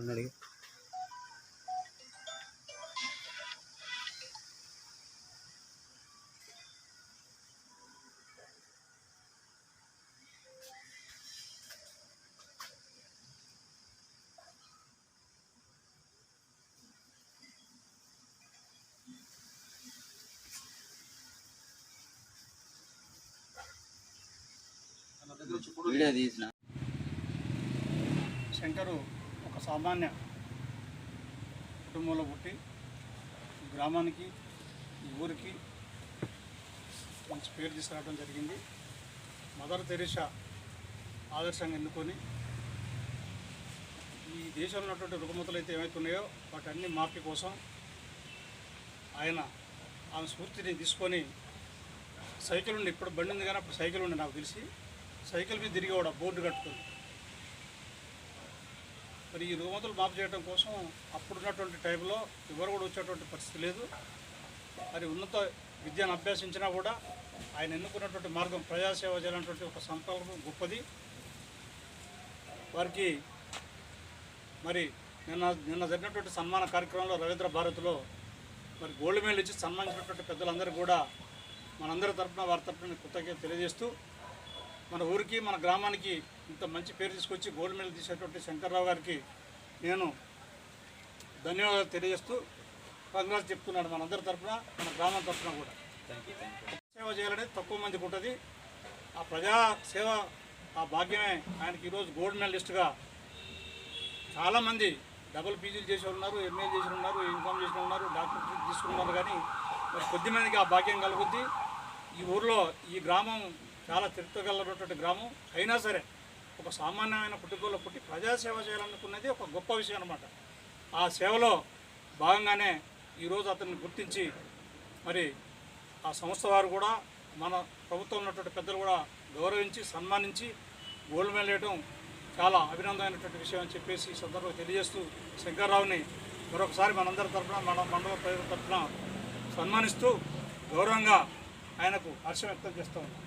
రెండు అడిగి. వీడియో తీసిన. శంకరు ఒక సామాన్య కుటుంబంలో పుట్టి గ్రామానికి ఊరికి మంచి పేరు తీసుకురావడం జరిగింది. మదర్ తెరీసా ఆదర్శంగా ఎన్నుకొని ఈ దేశంలో ఉన్నటువంటి రుగ్మతలు అయితే ఏమవుతున్నాయో వాటన్ని మార్పు కోసం ఆయన ఆమె స్ఫూర్తిని తీసుకొని సైకిల్ ఉండి ఇప్పుడు బండి ఉంది కానీ అప్పుడు సైకిల్ ఉండి నాకు తెలిసి సైకిల్ మీద తిరిగి కూడా బోర్డు కట్టుకుంది మరి ఈ రుగ్మతలు మాపు చేయడం కోసం అప్పుడున్నటువంటి టైంలో ఎవరు కూడా వచ్చేటువంటి పరిస్థితి లేదు. మరి ఉన్నత విద్యను అభ్యసించినా కూడా ఆయన ఎన్నుకున్నటువంటి మార్గం ప్రజాసేవ చేయాలన్నటువంటి ఒక సంకల్పం గొప్పది. వారికి మరి నిన్న నిన్న జరిగినటువంటి సన్మాన కార్యక్రమంలో రవీంద్ర భారత్లో మరి గోల్డ్ మెడల్ ఇచ్చి సన్మానించినటువంటి పెద్దలందరూ కూడా మనందరి తరఫున వారి తరఫున కృతజ్ఞత తెలియజేస్తూ మన ఊరికి మన గ్రామానికి ఇంత మంచి పేరు తీసుకొచ్చి గోల్డ్ మెడల్ తీసేటువంటి శంకర్రావు గారికి నేను ధన్యవాదాలు తెలియజేస్తూ కంగ్రాస్ చెప్తున్నాను మనందరి తరఫున మన గ్రామం తరఫున కూడా. సేవ చేయాలనేది తక్కువ మందికి ఉంటుంది. ఆ ప్రజా సేవ ఆ భాగ్యమే ఆయనకి ఈరోజు గోల్డ్ మెడలిస్ట్గా చాలామంది డబుల్ పీజీలు చేసి ఉన్నారు ఎంఏ చేసి ఉన్నారు ఇన్కమ్ చేసి ఉన్నారు డాక్టర్ తీసుకున్నారు కానీ మరి కొద్ది మందికి ఆ భాగ్యం కలుగుద్ది. ఈ ఊర్లో ఈ గ్రామం చాలా తిరుగుతగలటువంటి గ్రామం. అయినా సరే ఒక సామాన్యమైన కుటుంబంలో పుట్టి ప్రజాసేవ చేయాలనుకున్నది ఒక గొప్ప విషయం అనమాట ఆ సేవలో భాగంగానే ఈరోజు అతన్ని గుర్తించి మరి ఆ సంస్థ వారు కూడా మన ప్రభుత్వం ఉన్నటువంటి పెద్దలు కూడా గౌరవించి సన్మానించి గోల్డ్ మెడల్ వేయడం చాలా అభినందనమైనటువంటి విషయం అని చెప్పేసి ఈ సందర్భంగా తెలియజేస్తూ శంకర్రావుని మరొకసారి మనందరి తరఫున మన మండల ప్రజల తరఫున సన్మానిస్తూ గౌరవంగా ఆయనకు హర్షం వ్యక్తం చేస్తూ ఉన్నాం.